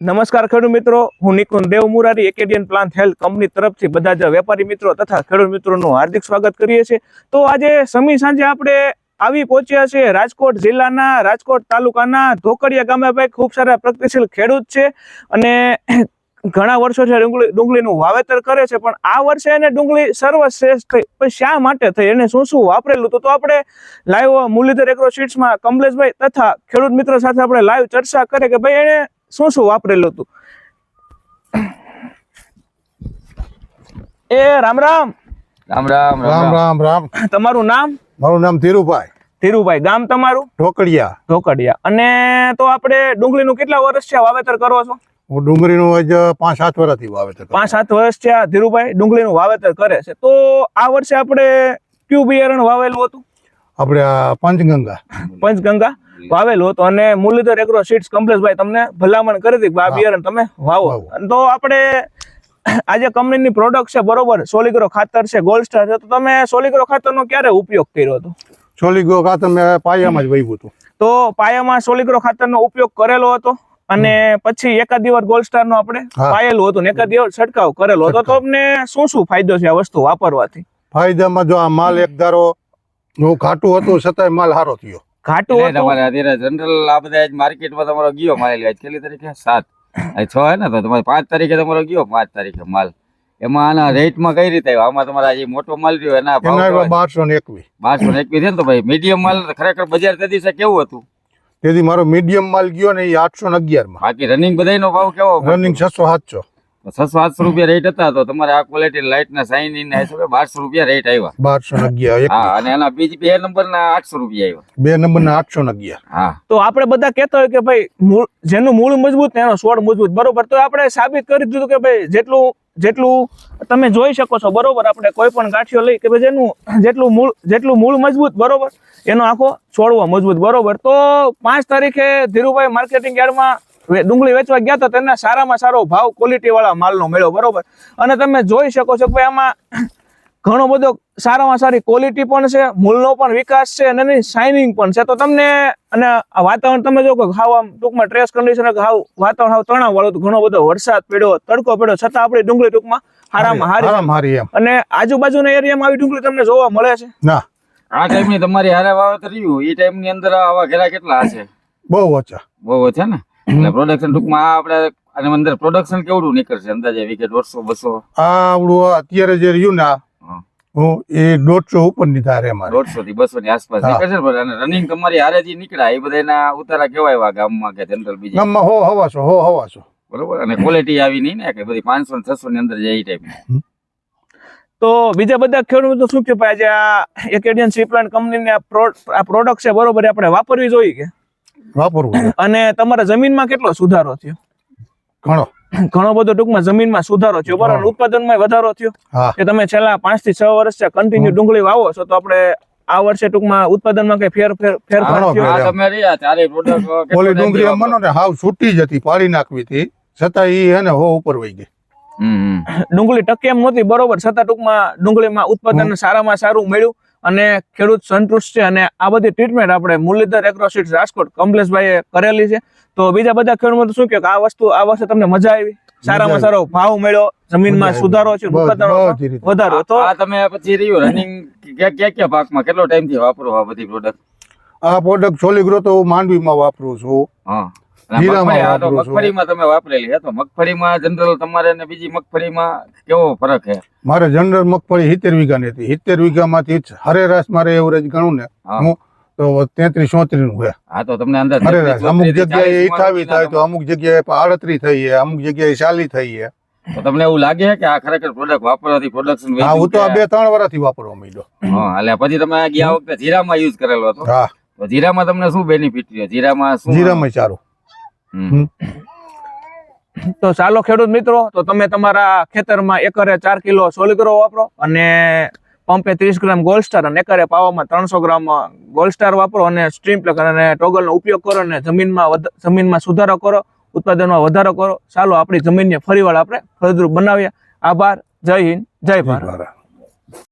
નમસ્કાર ખેડૂત મિત્રો, હું Nikunj Dev Murari Acadian plant health company તરફથી બધા જ વેપારી મિત્રો તથા ખેડૂત મિત્રોનું હાર્દિક સ્વાગત કરીએ છીએ. તો આજે સમી સાંજે આપણે આવી પહોંચ્યા છે રાજકોટ જિલ્લાના, રાજકોટ તાલુકાના ધોકડિયા ગામે. ભાઈ ખૂબ સારા પ્રગતિશીલ ખેડૂત છે અને ઘણા વર્ષો છે ડુંગળી, ડુંગળીનું વાવેતર કરે છે, પણ આ વર્ષે એને ડુંગળી સર્વશ્રેષ્ઠ થઈ. પણ શા માટે થઈ? એને શું શું વાપરેલું? હતું તો આપણે લાઈવ મુરલીધર એગ્રો શીટ્સમાં કમલેશભાઈ તથા ખેડૂત મિત્રો સાથે આપણે લાઈવ ચર્ચા કરીએ કે ભાઈ એને શું શું વાપરેલું હતું? એ રામ રામ. રામ રામ રામ રામ રામ. તમારું નામ? મારું નામ ધીરુભાઈ. ધીરુભાઈ. ગામ તમારું? ઢોકડિયા ઢોકડિયા અને તો આપણે ડુંગળીનું કેટલા વર્ષ છે વાવેતર કરો છો? હું ડુંગળીનું આજ પાંચ સાત વર્ષથી વાવેતર પાંચ સાત વર્ષ છે આ ધીરુભાઈ ડુંગળીનું વાવેતર કરે છે. તો આ વર્ષે આપણે કયું બિયારણ વાવેલું હતું? આપણે આ પંચગંગા. પંચગંગા વાવેલું હતું અને મુરલીધર એગ્રો સીડ્સ કમ્પ્લેક્સભાઈ તમને ભલામણ કરી હતી કે આ બિયારણ તમે વાવો. તો આપણે આજે કંપનીની પ્રોડક્ટ છે બરોબર સોલિગ્રો ખાતર છે ગોલ્ડ સ્ટાર છે તો તમે સોલિગ્રો ખાતરનો ક્યારે ઉપયોગ કર્યો હતો? સોલિગ્રો ખાતર મેં પાયામાં જ વહ્યું હતું. તો પાયામાં સોલિગ્રો ખાતરનો ઉપયોગ કરેલો હતો અને પછી એકાદ દિવસ ગોલ્ડ સ્ટાર નો આપણે પાયેલું હતું ને એકાદ દિવસ છંટકાવ કરેલો હતો. તો. તમને શું શું ફાયદો છે આ વસ્તુ વાપરવાથી? ફાયદામાં જો આ માલ એક ધારો હું ઘાટું હતું છતાંય માલ સારો થયો. ઘાટું હતું? તમારે અત્યારે જનરલ આ બધા આજ માર્કેટમાં તમારો ગયો માલ આજ કેટલી તારીખે? સાત. આજ છ હે ને તો તમારે પાંચ તારીખે તમારો ગયો પાંચ તારીખે માલ. એમાં આના રેટમાં કઈ રીતે આવ્યો? આમાં તમારા જે મોટો માલ રહ્યો એના ભાવ બારસો ને એકવીસ. બારસો ને એકવીસ છે ને તો ભાઈ મીડિયમ માલ ખરેખર બજાર તે દિવસે કેવું હતું? તેથી મારો મીડિયમ માલ ગયો ને એ આઠસો ને અગિયારમાં બાકી રનિંગ બધાયનો ભાવ કેવો? રનિંગ છસો સાતસો. છસો સાતસો રૂપિયા રેટ હતા તો તમારે આ ક્વોલિટી લાઇટ ના સાઇન ઇન હિસાબે બારસો રૂપિયા રેટ આવ્યા. બારસો અગિયાર હા અને એના બીજ બે નંબર ના આઠસો રૂપિયા આવ્યા. બે નંબર ના આઠસો અગિયાર. હા. તો આપણે બધા કહેતા હોય કે ભાઈ મૂળ જેનું મૂળ મજબૂત એનો છોડ મજબૂત બરોબર? તો આપણે સાબિત કરી દીધું કે ભાઈ જેટલું જેટલું તમે જોઈ શકો છો બરોબર? આપણે કોઈ પણ ગાંઠિયો લઈ કે ભાઈ જેનું જેટલું મૂળ જેટલું મૂળ મજબૂત બરોબર? એનો આખો છોડવો મજબૂત બરોબર? તો પાંચ તારીખે ધીરુભાઈ માર્કેટિંગ યાર્ડમાં ડુંગળી વેચવા ગયા હતા તેના સારામાં સારો ભાવ ક્વોલિટી વાળા માલનો મળ્યો બરોબર? અને તમે જોઈ શકો છો કે આમાં ઘણો બધો સારામાં સારી ક્વોલિટી પણ છે મૂળનો પણ વિકાસ છે અને એની શાઇનિંગ પણ છે. તો તમને અને આ વાતાવરણ તમે જો હાવ આમ ટૂંકમાં ટ્રેસ કન્ડિશન હાવ વાતાવરણ હાવ તણાવ વાળું ઘણો બધો વરસાદ પડ્યો તડકો પડ્યો છતાં આપણી ડુંગળી ટૂંકમાં હારામાં હારી અને આજુબાજુના એરિયામાં આવી ડુંગળી તમને જોવા મળે છે? ના. આ ટાઈમની તમારી હારે વાવેતર રહ્યું એ ટાઈમની અંદર આવા ઘેરા કેટલા હશે? બહુ ઓછા. બહુ ઓછા ને? એટલે પ્રોડક્શન ટૂંકમાં આ આપણે અને અંદર પ્રોડક્શન કેવડું નીકળશે? અંદાજે વિકેટ દોઢસો બસો? આ આવડું અત્યારે જે રહ્યું ને હું. એ દોઢસો ઉપરની ધારે મારે. દોઢસો થી બસો ની આસપાસ નીકળશે ને પણ અને રનિંગ તમારી હારે જે નીકળ્યા. એ બધાના ઉતારા કેવા એવા ગામમાં કે જનરલ બીજી. ગામમાં હો હવાસો હો હવાસો બરોબર? અને ક્વોલિટી આવી નહીં ને કે બધી પાંચસો ને છસો ની અંદર જાય એ ટાઈપ તો બીજા બધા ખેડૂતો શું કે ભાઈ આજે આ એકેડિયન સીપ્લાન્ટ કંપનીની આ ને આ પ્રોડક્ટ છે બરોબર આપણે વાપરવી જોઈએ કે? વાપરવું. અને તમારા જમીનમાં કેટલો સુધારો થયો? ઘણો. ઘણો બધો ટૂંકમાં જમીનમાં સુધારો થયો. બરાબર. ઉત્પાદનમાં વધારો થયો. કે તમે છેલ્લા પાંચથી છ વર્ષ કન્ટિન્યુ ડુંગળી વાવો છો તો આપણે આ વર્ષે ટૂંકમાં ઉત્પાદનમાં કઈ ફેર ફેર ફેર. આ તમે રહ્યા ત્યારે પ્રોડક્ટ ઓલી ડુંગળી એમ ને હાવ છૂટી જતી પાડી નાખવી હતી. છતાં ઈ હે ને હો ઉપર વહી ગઈ. ડુંગળી ટકે એમ નહોતી બરોબર. છતાં ટૂંકમાં ડુંગળીમાં ઉત્પાદન સારામાં સારું મળ્યું. અને ખેડૂત સંતુષ્ટ છે અને આ બધી ટ્રીટમેન્ટ આપણે મુરલીધર એગ્રોસીડ રાજકોટ કમલેશભાઈએ કરેલી છે. તો બીજા બધા ખેડૂતો શું કે આ વસ્તુ આ વર્ષે તમને મજા આવી? સારામાં. સારો ભાવ મળ્યો જમીનમાં સુધારો છે. વધારો. તો આ તમે પછી રહ્યું રનિંગ ક્યાં ક્યાં ક્યાં પાકમાં કેટલો ટાઈમથી વાપરો આ બધી પ્રોડક્ટ આ પ્રોડક્ટ સોલીગ્રો તો હું માંડવીમાં વાપરું છું. મગફળીમાં તમે વાપરેલી. તો મગફળીમાં જનરલ તમારે ને બીજી મગફળીમાં કેવો ફરક છે મારે જનરલ મગફળી સિત્તેર વીઘાની હતી. સિત્તેર વીઘામાંથી હરેરાશ મારે એવરેજ ગણું ને. હું. તો તેત્રીસ ચોત્રીસનું છે હા તો તમને અંદર અમુક જગ્યાએ અઠાવી થાય તો અમુક જગ્યાએ આડત્રીસ થઈ છે અમુક જગ્યાએ ચાલી થઈ છે. તો તમને એવું લાગે છે કે આ ખરેખર પ્રોડક્ટ વાપરવાથી પ્રોડક્શન હા હું તો આ બે ત્રણ વર્ષથી વાપરવા માંડ્યો. હા એટલે પછી તમે ગયા વખતે જીરામાં યુઝ કરેલો હતો? હા. તો જીરામાં તમને શું બેનિફિટ રહ્યો જીરામાં શું જીરામાં સારું. તો ચાલો ખેડૂત મિત્રો તો તમે તમારા ખેતરમાં એકરે ચાર કિલો સોલિગ્રો વાપરો અને પંપે ત્રીસ ગ્રામ ગોલ્ડ સ્ટાર અને એકરે પાવામાં ત્રણસો ગ્રામ ગોલ્ડ સ્ટાર વાપરો અને સ્ટ્રીમ પ્લગ અને ટોગલનો ઉપયોગ કરો અને જમીનમાં જમીનમાં સુધારો કરો ઉત્પાદનમાં વધારો કરો. ચાલો આપણી જમીનને ફરીવાર આપણે ફળદ્રુપ બનાવીએ. આભાર. જય હિન્દ. જય ભારત.